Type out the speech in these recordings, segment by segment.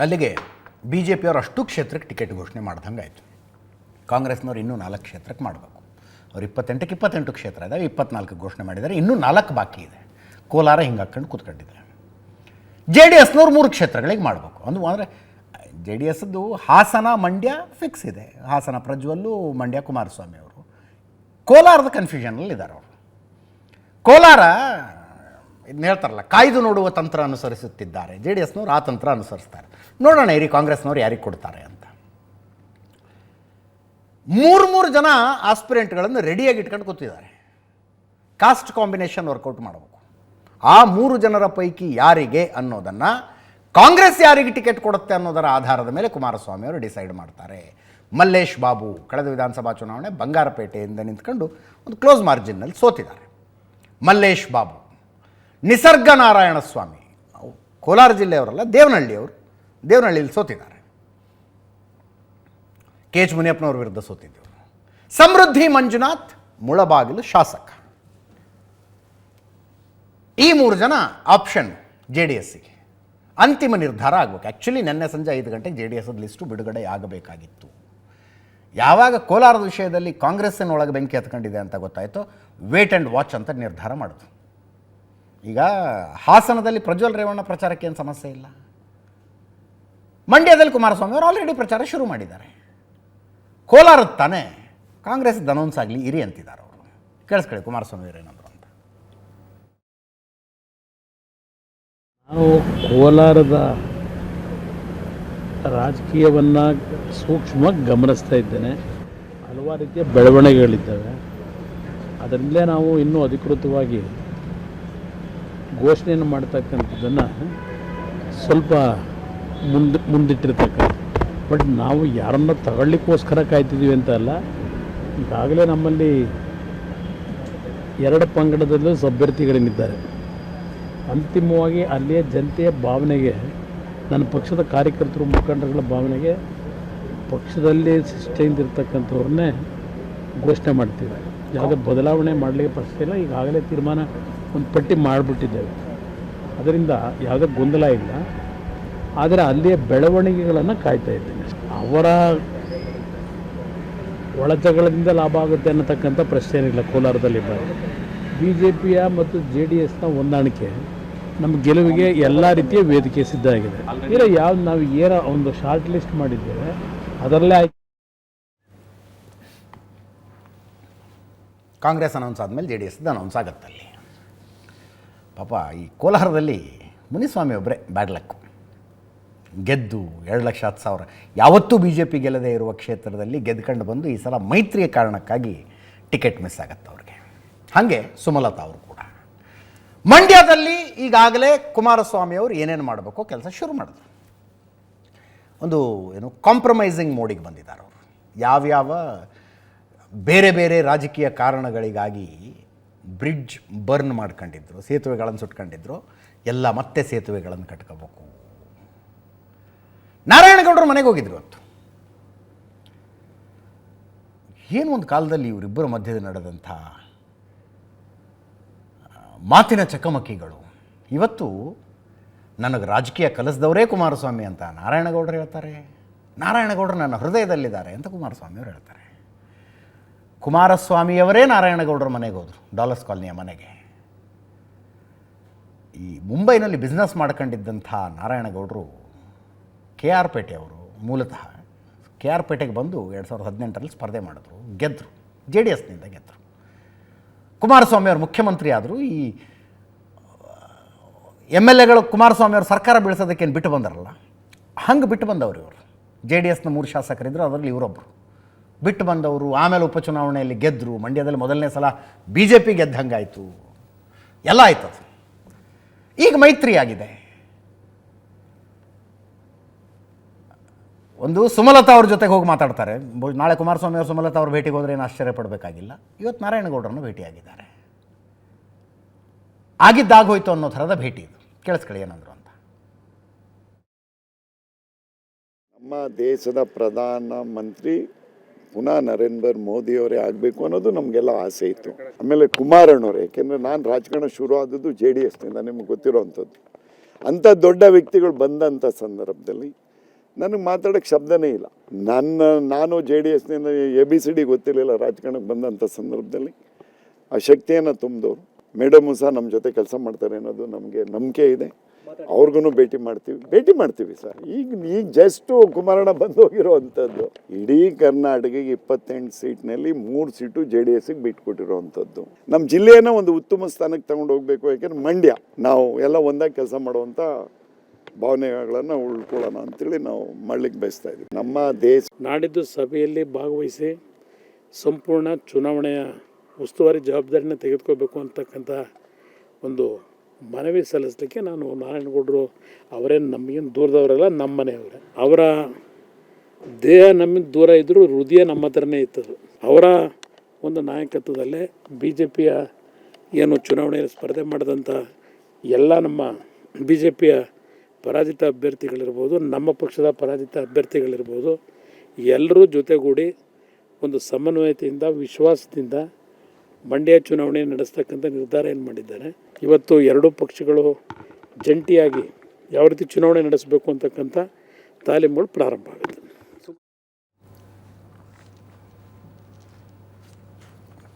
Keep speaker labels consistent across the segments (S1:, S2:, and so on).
S1: ಅಲ್ಲಿಗೆ B J ಪಿಯವರು ಅಷ್ಟು ಕ್ಷೇತ್ರಕ್ಕೆ ಟಿಕೆಟ್ ಘೋಷಣೆ ಮಾಡ್ದಂಗೆ ಆಯಿತು ಕಾಂಗ್ರೆಸ್ನವ್ರು ಇನ್ನೂ ನಾಲ್ಕು ಕ್ಷೇತ್ರಕ್ಕೆ ಮಾಡಬೇಕು. ಅವ್ರು ಇಪ್ಪತ್ತೆಂಟಕ್ಕೆ ಇಪ್ಪತ್ತೆಂಟು ಕ್ಷೇತ್ರ ಇದ್ದಾವೆ ಇಪ್ಪತ್ನಾಲ್ಕು ಘೋಷಣೆ ಮಾಡಿದ್ದಾರೆ, ಇನ್ನೂ ನಾಲ್ಕು ಬಾಕಿ ಇದೆ. ಕೋಲಾರ ಹಿಂಗೆ ಹಾಕ್ಕೊಂಡು ಕೂತ್ಕೊಂಡಿದ್ದಾರೆ ಜೆ ಡಿ ಎಸ್ನವ್ರು ಮೂರು ಕ್ಷೇತ್ರಗಳಿಗೆ ಮಾಡಬೇಕು. ಅಂದು ಅಂದರೆ ಜೆ ಡಿ ಎಸ್ದು ಹಾಸನ ಮಂಡ್ಯ ಫಿಕ್ಸ್ ಇದೆ. ಹಾಸನ ಪ್ರಜ್ವಲ್ಲು, ಮಂಡ್ಯ ಕುಮಾರಸ್ವಾಮಿ ಅವರು. ಕೋಲಾರದ ಕನ್ಫ್ಯೂಷನಲ್ಲಿ ಇದ್ದಾರೆ ಅವರು. ಕೋಲಾರ ಹೇಳ್ತಾರಲ್ಲ, ಕಾಯ್ದು ನೋಡುವ ತಂತ್ರ ಅನುಸರಿಸುತ್ತಿದ್ದಾರೆ. ಜೆ ಡಿ ಎಸ್ನವ್ರು ಆ ತಂತ್ರ ಅನುಸರಿಸ್ತಾರೆ. ನೋಡೋಣ ಇರಿ, ಕಾಂಗ್ರೆಸ್ನವ್ರು ಯಾರಿಗೆ ಕೊಡ್ತಾರೆ ಅಂತ. ಮೂರು ಮೂರು ಜನ ಆಸ್ಪಿರೆಂಟ್ಗಳನ್ನು ರೆಡಿಯಾಗಿ ಇಟ್ಕೊಂಡು ಕೂತಿದ್ದಾರೆ. ಕಾಸ್ಟ್ ಕಾಂಬಿನೇಷನ್ ವರ್ಕೌಟ್ ಮಾಡಬೇಕು. ಆ ಮೂರು ಜನರ ಪೈಕಿ ಯಾರಿಗೆ ಅನ್ನೋದನ್ನು ಕಾಂಗ್ರೆಸ್ ಯಾರಿಗೆ ಟಿಕೆಟ್ ಕೊಡುತ್ತೆ ಅನ್ನೋದರ ಆಧಾರದ ಮೇಲೆ ಕುಮಾರಸ್ವಾಮಿ ಅವರು ಡಿಸೈಡ್ ಮಾಡ್ತಾರೆ. ಮಲ್ಲೇಶ್ ಬಾಬು ಕಳೆದ ವಿಧಾನಸಭಾ ಚುನಾವಣೆ ಬಂಗಾರಪೇಟೆಯಿಂದ ನಿಂತ್ಕೊಂಡು ಒಂದು ಕ್ಲೋಸ್ ಮಾರ್ಜಿನ್ನಲ್ಲಿ ಸೋತಿದ್ದಾರೆ. ಮಲ್ಲೇಶ್ ಬಾಬು ನಿಸರ್ಗ ನಾರಾಯಣ ಸ್ವಾಮಿ ಕೋಲಾರ ಜಿಲ್ಲೆಯವರಲ್ಲ, ದೇವನಹಳ್ಳಿಯವರು. ದೇವನಹಳ್ಳಿಯಲ್ಲಿ ಸೋತಿದ್ದಾರೆ. ಕೆ ಎಚ್ ಮುನಿಯಪ್ಪನವ್ರ ವಿರುದ್ಧ ಸೋತಿದ್ದೆವು. ಸಮೃದ್ಧಿ ಮಂಜುನಾಥ್, ಮುಳಬಾಗಿಲು ಶಾಸಕ. ಈ ಮೂರು ಜನ ಆಪ್ಷನ್ ಜೆ ಡಿ ಎಸ್ಸಿಗೆ. ಅಂತಿಮ ನಿರ್ಧಾರ ಆಗಬೇಕು. ಆ್ಯಕ್ಚುಲಿ ನಿನ್ನೆ ಸಂಜೆ ಐದು ಗಂಟೆಗೆ ಜೆ ಡಿ ಎಸ್ ಲಿಸ್ಟು ಬಿಡುಗಡೆ ಆಗಬೇಕಾಗಿತ್ತು. ಯಾವಾಗ ಕೋಲಾರದ ವಿಷಯದಲ್ಲಿ ಕಾಂಗ್ರೆಸ್ಸಿನ ಒಳಗೆ ಬೆಂಕಿ ಹತ್ಕೊಂಡಿದೆ ಅಂತ ಗೊತ್ತಾಯಿತು, ವೇಟ್ ಆ್ಯಂಡ್ ವಾಚ್ ಅಂತ ನಿರ್ಧಾರ ಮಾಡೋದು. ಈಗ ಹಾಸನದಲ್ಲಿ ಪ್ರಜ್ವಲ್ ರೇವಣ್ಣ ಪ್ರಚಾರಕ್ಕೆ ಏನು ಸಮಸ್ಯೆ ಇಲ್ಲ. ಮಂಡ್ಯದಲ್ಲಿ ಕುಮಾರಸ್ವಾಮಿ ಅವರು ಆಲ್ರೆಡಿ ಪ್ರಚಾರ ಶುರು ಮಾಡಿದ್ದಾರೆ. ಕೋಲಾರದ ತಾನೇ ಕಾಂಗ್ರೆಸ್ ಅನೌನ್ಸ್ ಆಗಲಿ ಇರಿ ಅಂತಿದ್ದಾರೆ ಅವರು. ಕೇಳಿಸ್ಕೊಳ್ಳಿ ಕುಮಾರಸ್ವಾಮಿ ಅವರು ಏನಂದ್ರು ಅಂತ.
S2: ನಾವು ಕೋಲಾರದ ರಾಜಕೀಯವನ್ನು ಸೂಕ್ಷ್ಮವಾಗಿ ಗಮನಿಸ್ತಾ ಇದ್ದೇನೆ. ಹಲವಾರು ರೀತಿಯ ಬೆಳವಣಿಗೆಗಳಿದ್ದಾವೆ. ಅದರಿಂದಲೇ ನಾವು ಇನ್ನೂ ಅಧಿಕೃತವಾಗಿ ಘೋಷಣೆಯನ್ನು ಮಾಡ್ತಕ್ಕಂಥದ್ದನ್ನು ಸ್ವಲ್ಪ ಮುಂದೆ ಮುಂದಿಟ್ಟಿರ್ತಕ್ಕಂಥ. ಬಟ್ ನಾವು ಯಾರನ್ನ ತಗೊಳ್ಳಿಕ್ಕೋಸ್ಕರ ಕಾಯ್ತಿದ್ದೀವಿ ಅಂತ ಅಲ್ಲ, ಈಗಾಗಲೇ ನಮ್ಮಲ್ಲಿ ಎರಡು ಪಂಗಡದಲ್ಲೂ ಅಭ್ಯರ್ಥಿಗಳೇನಿದ್ದಾರೆ ಅಂತಿಮವಾಗಿ ಅಲ್ಲಿಯ ಜನತೆಯ ಭಾವನೆಗೆ, ನನ್ನ ಪಕ್ಷದ ಕಾರ್ಯಕರ್ತರು, ಮುಖಂಡರುಗಳ ಭಾವನೆಗೆ ಪಕ್ಷದಲ್ಲಿ ಸೃಷ್ಟಿಯಿಂದಿರ್ತಕ್ಕಂಥವ್ರನ್ನೇ ಘೋಷಣೆ ಮಾಡ್ತೀವಿ. ಯಾವುದೇ ಬದಲಾವಣೆ ಮಾಡಲಿಕ್ಕೆ ಪ್ರಶ್ನೆ ಇಲ್ಲ. ಈಗಾಗಲೇ ತೀರ್ಮಾನ ಒಂದು ಪಟ್ಟಿ ಮಾಡಿಬಿಟ್ಟಿದ್ದೇವೆ. ಅದರಿಂದ ಯಾವುದೇ ಗೊಂದಲ ಇಲ್ಲ. ಆದರೆ ಅಲ್ಲಿಯ ಬೆಳವಣಿಗೆಗಳನ್ನು ಕಾಯ್ತಾ ಇದ್ದೇನೆ ಅವರ ಒಳಜಗಳದಿಂದ ಲಾಭ ಆಗುತ್ತೆ ಅನ್ನತಕ್ಕಂಥ ಪ್ರಶ್ನೆ ಏನಿಲ್ಲ ಕೋಲಾರದಲ್ಲಿ ಬಿ ಜೆ ಪಿಯ ಮತ್ತು ಜೆ ಡಿ ಎಸ್ನ ಹೊಂದಾಣಿಕೆ ನಮ್ಮ ಗೆಲುವಿಗೆ ಎಲ್ಲ ರೀತಿಯ ವೇದಿಕೆ ಸಿದ್ಧ ಆಗಿದೆ. ಇಲ್ಲ ಯಾವ್ದು ನಾವು ಏನೋ ಒಂದು ಶಾರ್ಟ್ ಲಿಸ್ಟ್ ಮಾಡಿದ್ದೇವೆ. ಅದರಲ್ಲೇ
S1: ಕಾಂಗ್ರೆಸ್ ಅನೌನ್ಸ್ ಆದಮೇಲೆ ಜೆ ಡಿ ಎಸ್ದು ಅನೌನ್ಸ್ ಆಗುತ್ತಲ್ಲಿ ಪಾಪ ಈ ಕೋಲಾರದಲ್ಲಿ ಮುನಿಸ್ವಾಮಿ ಒಬ್ಬರೇ ಲಕ್ ಗೆದ್ದು ಎರಡು ಲಕ್ಷ ಹತ್ತು ಸಾವಿರ. ಯಾವತ್ತೂ ಬಿ ಜೆ ಪಿ ಗೆಲ್ಲದೇ ಇರುವ ಕ್ಷೇತ್ರದಲ್ಲಿ ಗೆದ್ಕೊಂಡು ಬಂದು ಈ ಸಲ ಮೈತ್ರಿಯ ಕಾರಣಕ್ಕಾಗಿ ಟಿಕೆಟ್ ಮಿಸ್ ಆಗುತ್ತೆ ಅವ್ರಿಗೆ. ಹಾಗೆ ಸುಮಲತಾ ಅವರು ಕೂಡ. ಮಂಡ್ಯದಲ್ಲಿ ಈಗಾಗಲೇ ಕುಮಾರಸ್ವಾಮಿ ಅವರು ಏನೇನು ಮಾಡಬೇಕೋ ಕೆಲಸ ಶುರು ಮಾಡಿದ್ರು. ಒಂದು ಏನು ಕಾಂಪ್ರಮೈಸಿಂಗ್ ಮೋಡಿಗೆ ಬಂದಿದ್ದಾರೆ ಅವರು. ಯಾವ್ಯಾವ ಬೇರೆ ಬೇರೆ ರಾಜಕೀಯ ಕಾರಣಗಳಿಗಾಗಿ ಬ್ರಿಡ್ಜ್ ಬರ್ನ್ ಮಾಡ್ಕೊಂಡಿದ್ರು, ಸೇತುವೆಗಳನ್ನು ಸುಟ್ಕೊಂಡಿದ್ರು, ಎಲ್ಲ ಮತ್ತೆ ಸೇತುವೆಗಳನ್ನು ಕಟ್ಕೋಬೇಕು. ನಾರಾಯಣಗೌಡರು ಮನೆಗೆ ಹೋಗಿದ್ರು ಇವತ್ತು. ಏನು ಒಂದು ಕಾಲದಲ್ಲಿ ಇವರಿಬ್ಬರ ಮಧ್ಯದ ನಡೆದಂಥ ಮಾತಿನ ಚಕಮಕಿಗಳು. ಇವತ್ತು ನನಗೆ ರಾಜಕೀಯ ಕಲಿಸಿದವರೇ ಕುಮಾರಸ್ವಾಮಿ ಅಂತ ನಾರಾಯಣಗೌಡರು ಹೇಳ್ತಾರೆ. ನಾರಾಯಣಗೌಡರು ನನ್ನ ಹೃದಯದಲ್ಲಿದ್ದಾರೆ ಅಂತ ಕುಮಾರಸ್ವಾಮಿ ಅವರು ಹೇಳ್ತಾರೆ. ಕುಮಾರಸ್ವಾಮಿಯವರೇ ನಾರಾಯಣಗೌಡರ ಮನೆಗೆ ಹೋದರು, ಡಾಲರ್ಸ್ ಕಾಲನಿಯ ಮನೆಗೆ. ಈ ಮುಂಬೈನಲ್ಲಿ ಬಿಸ್ನೆಸ್ ಮಾಡ್ಕೊಂಡಿದ್ದಂಥ ನಾರಾಯಣಗೌಡರು ಕೆ ಆರ್ ಪೇಟೆಯವರು ಮೂಲತಃ ಕೆ ಆರ್ ಪೇಟೆಗೆ ಬಂದು ಎರಡು ಸಾವಿರದ ಹದಿನೆಂಟರಲ್ಲಿ ಸ್ಪರ್ಧೆ ಮಾಡಿದ್ರು ಗೆದ್ದರು ಜೆ ಡಿ ಎಸ್ನಿಂದ ಗೆದ್ದರು ಕುಮಾರಸ್ವಾಮಿ ಅವರು ಮುಖ್ಯಮಂತ್ರಿ ಆದರು ಈ ಎಂ ಎಲ್ ಎಗಳು ಕುಮಾರಸ್ವಾಮಿ ಅವರು ಸರ್ಕಾರ ಬೀಳ್ಸೋದಕ್ಕೇನು ಬಿಟ್ಟು ಬಂದಾರಲ್ಲ, ಹಂಗೆ ಬಿಟ್ಟು ಬಂದವರು ಇವರು. ಜೆ ಡಿ ಎಸ್ನ ಮೂರು ಶಾಸಕರಿದ್ದರು ಅದರಲ್ಲಿ ಇವರೊಬ್ಬರು ಬಿಟ್ಟು ಬಂದವರು ಆಮೇಲೆ ಉಪಚುನಾವಣೆಯಲ್ಲಿ ಗೆದ್ದರು ಮಂಡ್ಯದಲ್ಲಿ ಮೊದಲನೇ ಸಲ ಬಿ ಜೆ ಪಿ ಗೆದ್ದಂಗಾಯಿತು ಎಲ್ಲ ಆಯ್ತು ಅದು. ಈಗ ಮೈತ್ರಿ ಆಗಿದೆ. ಒಂದು ಸುಮಲತಾ ಅವ್ರ ಜೊತೆಗೆ ಹೋಗಿ ಮಾತಾಡ್ತಾರೆ. ನಾಳೆ ಕುಮಾರಸ್ವಾಮಿ ಅವರು ಸುಮಲತಾ ಅವ್ರ ಭೇಟಿಗೆ ಹೋದ್ರೆ ಏನು ಆಶ್ಚರ್ಯ ಪಡಬೇಕಾಗಿಲ್ಲ. ಇವತ್ತು ನಾರಾಯಣಗೌಡರನ್ನು ಭೇಟಿಯಾಗಿದ್ದಾರೆ. ಆಗಿದ್ದಾಗೋಯ್ತು ಅನ್ನೋ ಥರದ ಭೇಟಿ ಇದು. ಕೇಳಿಸ್ಕೊಳ್ಳಿ ಏನಂದ್ರು ಅಂತ.
S3: ನಮ್ಮ ದೇಶದ ಪ್ರಧಾನ ಮಂತ್ರಿ ಪುನಃ ನರೇಂದ್ರ ಮೋದಿಯವರೇ ಆಗಬೇಕು ಅನ್ನೋದು ನಮಗೆಲ್ಲ ಆಸೆ ಇತ್ತು. ಆಮೇಲೆ ಕುಮಾರಣ್ಣವ್ರು ಏಕೆಂದರೆ ನಾನು ರಾಜಕಾರಣ ಶುರು ಆದದ್ದು ಜೆ ಡಿ ಎಸ್ನಿಂದ ನಿಮ್ಗೆ ಗೊತ್ತಿರೋವಂಥದ್ದು ಅಂಥ ದೊಡ್ಡ ವ್ಯಕ್ತಿಗಳು ಬಂದಂಥ ಸಂದರ್ಭದಲ್ಲಿ ನನಗೆ ಮಾತಾಡೋಕ್ಕೆ ಶಬ್ದನೇ ಇಲ್ಲ. ನನ್ನ, ನಾನು ಜೆ ಡಿ ಎಸ್ನಿಂದ ಎ ಬಿ ಸಿ ಡಿ ಗೊತ್ತಿರಲಿಲ್ಲ ರಾಜಕಾರಣಕ್ಕೆ ಬಂದಂಥ ಸಂದರ್ಭದಲ್ಲಿ. ಆ ಶಕ್ತಿಯನ್ನು ತುಂಬಿದವರು. ಮೇಡಮು ಸಹ ನಮ್ಮ ಜೊತೆ ಕೆಲಸ ಮಾಡ್ತಾರೆ ಅನ್ನೋದು ನಮಗೆ ನಂಬಿಕೆ ಇದೆ. ಅವ್ರಿಗೂ ಭೇಟಿ ಮಾಡ್ತೀವಿ. ಭೇಟಿ ಮಾಡ್ತೀವಿ ಸರ್. ಈಗ ಈಗ ಜಸ್ಟು ಕುಮಾರಣ್ಣ ಬಂದು ಹೋಗಿರೋ ಅಂಥದ್ದು ಇಡೀ ಕರ್ನಾಟಕಕ್ಕೆ ಇಪ್ಪತ್ತೆಂಟು ಸೀಟ್ನಲ್ಲಿ ಮೂರು ಸೀಟು ಜೆ ಡಿ ಎಸ್ಗೆ ಬಿಟ್ಕೊಟ್ಟಿರೋ ಅಂಥದ್ದು ನಮ್ಮ ಜಿಲ್ಲೆಯನ್ನು ಒಂದು ಉತ್ತಮ ಸ್ಥಾನಕ್ಕೆ ತಗೊಂಡು ಹೋಗಬೇಕು ಯಾಕೆಂದ್ರೆ ಮಂಡ್ಯ ನಾವು ಎಲ್ಲ ಒಂದಾಗಿ ಕೆಲಸ ಮಾಡುವಂಥ ಭಾವನೆಗಳನ್ನು ಉಳ್ಕೊಳ್ಳೋಣ ಅಂತೇಳಿ ನಾವು ಮಾಡ್ಲಿಕ್ಕೆ ಬಯಸ್ತಾ ಇದ್ದೀವಿ. ನಮ್ಮ ದೇಶ
S2: ನಾಡಿದ್ದು ಸಭೆಯಲ್ಲಿ ಭಾಗವಹಿಸಿ ಸಂಪೂರ್ಣ ಚುನಾವಣೆಯ ಉಸ್ತುವಾರಿ ಜವಾಬ್ದಾರಿನ ತೆಗೆದುಕೋಬೇಕು ಅಂತಕ್ಕಂಥ ಒಂದು ಮನವಿ ಸಲ್ಲಿಸಲಿಕ್ಕೆ ನಾನು ನಾರಾಯಣಗೌಡರು ಅವರೇನು ನಮಗೇನು ದೂರದವರಲ್ಲ, ನಮ್ಮ ಮನೆಯವರೇ. ಅವರ ದೇಹ ನಮ್ಮಿಂದ ದೂರ ಇದ್ದರೂ ಹೃದಯ ನಮ್ಮ ಹತ್ರನೇ ಇತ್ತದು. ಅವರ ಒಂದು ನಾಯಕತ್ವದಲ್ಲೇ ಬಿ ಜೆ ಪಿಯ ಏನು ಚುನಾವಣೆಯಲ್ಲಿ ಸ್ಪರ್ಧೆ ಮಾಡಿದಂಥ ಎಲ್ಲ ನಮ್ಮ ಬಿ ಜೆ ಪಿಯ ಪರಾಜಿತ ಅಭ್ಯರ್ಥಿಗಳಿರ್ಬೋದು, ನಮ್ಮ ಪಕ್ಷದ ಪರಾಜಿತ ಅಭ್ಯರ್ಥಿಗಳಿರ್ಬೋದು, ಎಲ್ಲರೂ ಜೊತೆಗೂಡಿ ಒಂದು ಸಮನ್ವಯತೆಯಿಂದ, ವಿಶ್ವಾಸದಿಂದ ಮಂಡ್ಯ ಚುನಾವಣೆ ನಡೆಸ್ತಕ್ಕಂಥ ನಿರ್ಧಾರ ಏನು ಮಾಡಿದ್ದಾರೆ? ಇವತ್ತು ಎರಡೂ ಪಕ್ಷಗಳು ಜಂಟಿಯಾಗಿ ಯಾವ ರೀತಿ ಚುನಾವಣೆ ನಡೆಸಬೇಕು ಅಂತಕ್ಕಂಥ ತಾಲೀಮುಗಳು ಪ್ರಾರಂಭ ಆಗುತ್ತೆ.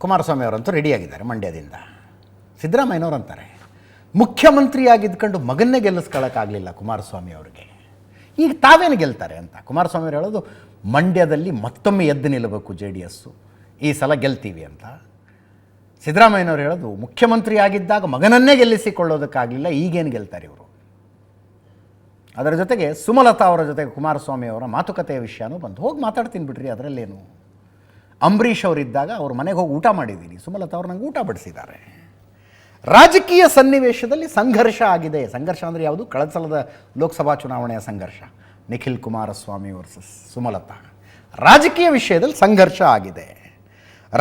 S1: ಕುಮಾರಸ್ವಾಮಿ ಅವರಂತೂ ರೆಡಿಯಾಗಿದ್ದಾರೆ ಮಂಡ್ಯದಿಂದ. ಸಿದ್ದರಾಮಯ್ಯನವ್ರು ಅಂತಾರೆ, ಮುಖ್ಯಮಂತ್ರಿಯಾಗಿದ್ಕೊಂಡು ಮಗನ್ನೇ ಗೆಲ್ಲಿಸ್ಕೊಳ್ಳೋಕ್ಕಾಗಲಿಲ್ಲ ಕುಮಾರಸ್ವಾಮಿ ಅವರಿಗೆ. ಈಗ ತಾವೇನು ಗೆಲ್ತಾರೆ ಅಂತ? ಕುಮಾರಸ್ವಾಮಿ ಅವರು ಹೇಳೋದು, ಮಂಡ್ಯದಲ್ಲಿ ಮತ್ತೊಮ್ಮೆ ಎದ್ದು ನಿಲ್ಲಬೇಕು ಜೆ ಡಿ ಎಸ್ಸು. ಈ ಸಲ ಗೆಲ್ತೀವಿ ಅಂತ. ಸಿದ್ದರಾಮಯ್ಯನವ್ರು ಹೇಳೋದು ಮುಖ್ಯಮಂತ್ರಿ ಆಗಿದ್ದಾಗ ಮಗನನ್ನೇ ಗೆಲ್ಲಿಸಿಕೊಳ್ಳೋದಕ್ಕಾಗಲಿಲ್ಲ, ಈಗೇನು ಗೆಲ್ತಾರೆ ಇವರು? ಅದರ ಜೊತೆಗೆ ಸುಮಲತಾ ಅವರ ಜೊತೆಗೆ ಕುಮಾರಸ್ವಾಮಿ ಅವರ ಮಾತುಕತೆಯ ವಿಷಯನೂ ಬಂತು ಹೋಗಿ ಮಾತಾಡ್ತೀನಿ ಬಿಡ್ರಿ ಅದರಲ್ಲೇನು? ಅಂಬರೀಷ್ ಅವರಿದ್ದಾಗ ಅವ್ರ ಮನೆಗೆ ಹೋಗಿ ಊಟ ಮಾಡಿದ್ದೀನಿ ಸುಮಲತಾ ಅವ್ರು ನಂಗೆ ಊಟ ಬಡಿಸಿದ್ದಾರೆ ರಾಜಕೀಯ ಸನ್ನಿವೇಶದಲ್ಲಿ ಸಂಘರ್ಷ ಆಗಿದೆ. ಸಂಘರ್ಷ ಅಂದರೆ ಯಾವುದು? ಕಳೆದ ಸಲದ ಲೋಕಸಭಾ ಚುನಾವಣೆಯ ಸಂಘರ್ಷ. ನಿಖಿಲ್ ಕುಮಾರಸ್ವಾಮಿ ವರ್ಸಸ್ ಸುಮಲತಾ. ರಾಜಕೀಯ ವಿಷಯದಲ್ಲಿ ಸಂಘರ್ಷ ಆಗಿದೆ.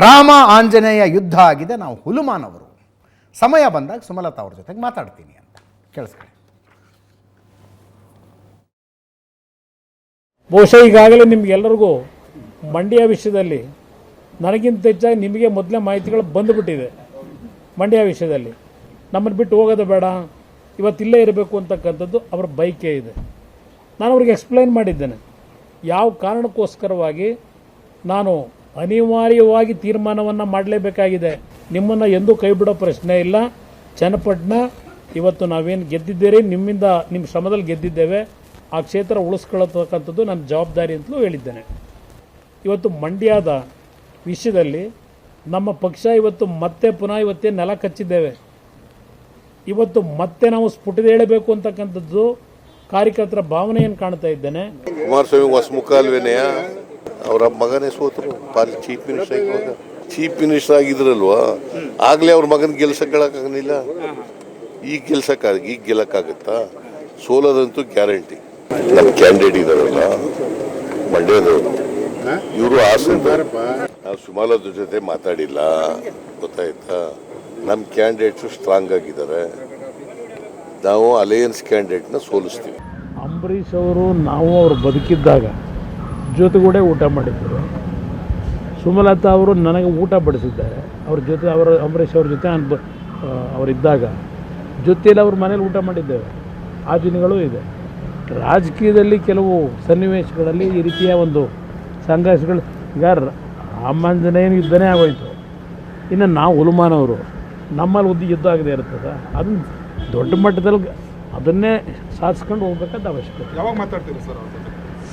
S1: ರಾಮ ಆಂಜನೇಯ ಯುದ್ಧ ಆಗಿದೆ, ನಾವು ಹುಲುಮಾನವರು. ಸಮಯ ಬಂದಾಗ ಸುಮಲತಾ ಅವ್ರ ಜೊತೆಗೆ ಮಾತಾಡ್ತೀನಿ ಅಂತ. ಕೇಳಿಸ್ಕೊಳ್ಳಿ.
S2: ಬಹುಶಃ ಈಗಾಗಲೇ ನಿಮಗೆಲ್ಲರಿಗೂ ಮಂಡ್ಯ ವಿಷಯದಲ್ಲಿ ನನಗಿಂತ ಹೆಚ್ಚಾಗಿ ನಿಮಗೆ ಮೊದಲೇ ಮಾಹಿತಿಗಳು ಬಂದುಬಿಟ್ಟಿದೆ. ಮಂಡ್ಯ ವಿಷಯದಲ್ಲಿ. ನಮ್ಮನ್ನು ಬಿಟ್ಟು ಹೋಗೋದು ಬೇಡ ಇವತ್ತಿಲ್ಲೇ ಇರಬೇಕು ಅಂತಕ್ಕಂಥದ್ದು ಅವರ ಬೈಕೇ ಇದೆ. ನಾನು ಅವ್ರಿಗೆ ಎಕ್ಸ್ಪ್ಲೈನ್ ಮಾಡಿದ್ದೇನೆ. ಯಾವ ಕಾರಣಕ್ಕೋಸ್ಕರವಾಗಿ ನಾನು ಅನಿವಾರ್ಯವಾಗಿ ತೀರ್ಮಾನವನ್ನು ಮಾಡಲೇಬೇಕಾಗಿದೆ. ನಿಮ್ಮನ್ನು ಎಂದೂ ಕೈ ಬಿಡೋ ಪ್ರಶ್ನೆ ಇಲ್ಲ. ಚನ್ನಪಟ್ಟಣ, ಇವತ್ತು ನಾವೇನು ಗೆದ್ದಿದ್ದೀರಿ? ನಿಮ್ಮಿಂದ ನಿಮ್ಮ ಶ್ರಮದಲ್ಲಿ ಗೆದ್ದಿದ್ದೇವೆ. ಆ ಕ್ಷೇತ್ರ ಉಳಿಸ್ಕೊಳ್ಳತಕ್ಕಂಥದ್ದು ನನ್ನ ಜವಾಬ್ದಾರಿ ಅಂತಲೂ ಹೇಳಿದ್ದೇನೆ. ಇವತ್ತು ಮಂಡ್ಯದ ವಿಷಯದಲ್ಲಿ ನಮ್ಮ ಪಕ್ಷ ಇವತ್ತು ಮತ್ತೆ ಪುನಃ ಇವತ್ತೇ ನೆಲ ಕಚ್ಚಿದ್ದೇವೆ. ಇವತ್ತು ಮತ್ತೆ ನಾವು ಸ್ಫುಟದ ಹೇಳಬೇಕು ಅಂತಕ್ಕಂಥದ್ದು ಕಾರ್ಯಕರ್ತರ ಭಾವನೆಯನ್ನು ಕಾಣ್ತಾ ಇದ್ದೇನೆ.
S4: ಕುಮಾರಸ್ವಾಮಿ ಹೊಸಮುಖ ಅಲ್ವೇನೆಯ ಅವರ ಮಗನೇ ಸೋತರು. ಪಾಲಿ ಚೀಫ್ ಮಿನಿಸ್ಟರ್ ಆಗಿರುವಾಗ ಚೀಫ್ ಮಿನಿಸ್ಟರ್ ಆಗಿದ್ರಲ್ವಾ? ಆಗಲೇ ಅವ್ರ ಮಗನ ಗೆಲ್ಸಕ್ಕಾಗಲಿಲ್ಲ ಈಗ ಗೆಲ್ಸಕ್ಕಾಗ ಈಗ ಗೆಲ್ಲಕ್ಕಾಗತ್ತಾ? ಸೋಲೋದಂತೂ ಗ್ಯಾರಂಟಿ. ನಮ್ಮ ಕ್ಯಾಂಡಿಡೇಟ್ ಇದಾರಲ್ಲ ಮಂಡ್ಯದವರು. ಇವರು ಹಾಸನ ನಾವು ಸುಮಾಲದ ಜೊತೆ ಮಾತಾಡಿಲ್ಲ. ಗೊತ್ತಾಯ್ತಾ? ನಮ್ಮ ಕ್ಯಾಂಡಿಡೇಟ್ಸು ಸ್ಟ್ರಾಂಗ್ ಆಗಿದ್ದಾರೆ. ನಾವು ಅಲಯನ್ಸ್ ಕ್ಯಾಂಡಿಡೇಟ್ನ ಸೋಲಿಸ್ತೀವಿ.
S2: ಅಂಬರೀಷ್ ಅವರು ನಾವು ಅವ್ರು ಬದುಕಿದ್ದಾಗ ಜೊತೆಗೂಡೆ ಊಟ ಮಾಡಿದ್ದರು ಸುಮಲತಾ ಅವರು ನನಗೆ ಊಟ ಬಡಿಸಿದ್ದಾರೆ. ಅವ್ರ ಜೊತೆ ಅವರ ಅಂಬರೀಷ್ ಅವ್ರ ಜೊತೆ ನಾನು ಅವರಿದ್ದಾಗ. ಜೊತೆಯಲ್ಲಿ ಅವ್ರ ಮನೇಲಿ ಊಟ ಮಾಡಿದ್ದೇವೆ. ಆ ದಿನಗಳು ಇದೆ. ರಾಜಕೀಯದಲ್ಲಿ ಕೆಲವು ಸನ್ನಿವೇಶಗಳಲ್ಲಿ ಈ ರೀತಿಯ ಒಂದು ಸಂಘರ್ಷಗಳು, ಈಗ ಜನ ರಾಮಾಂಜನೇಯನ ಯುದ್ಧನೇ ಆಗೋಯ್ತು. ಇನ್ನು ನಾವು ಹುಲುಮಾನವರು, ನಮ್ಮಲ್ಲಿ ಉದ್ದಿ ಯುದ್ಧ ಆಗದೆ ಇರ್ತದೆ. ಅದನ್ನು ದೊಡ್ಡ ಮಟ್ಟದಲ್ಲಿ ಅದನ್ನೇ ಸಾಧಿಸ್ಕೊಂಡು ಹೋಗ್ಬೇಕಾದ ಅವಶ್ಯಕತೆ.
S5: ಯಾವಾಗ ಮಾತಾಡ್ತೀರಿ ಸರ್ ಅವ್ರ?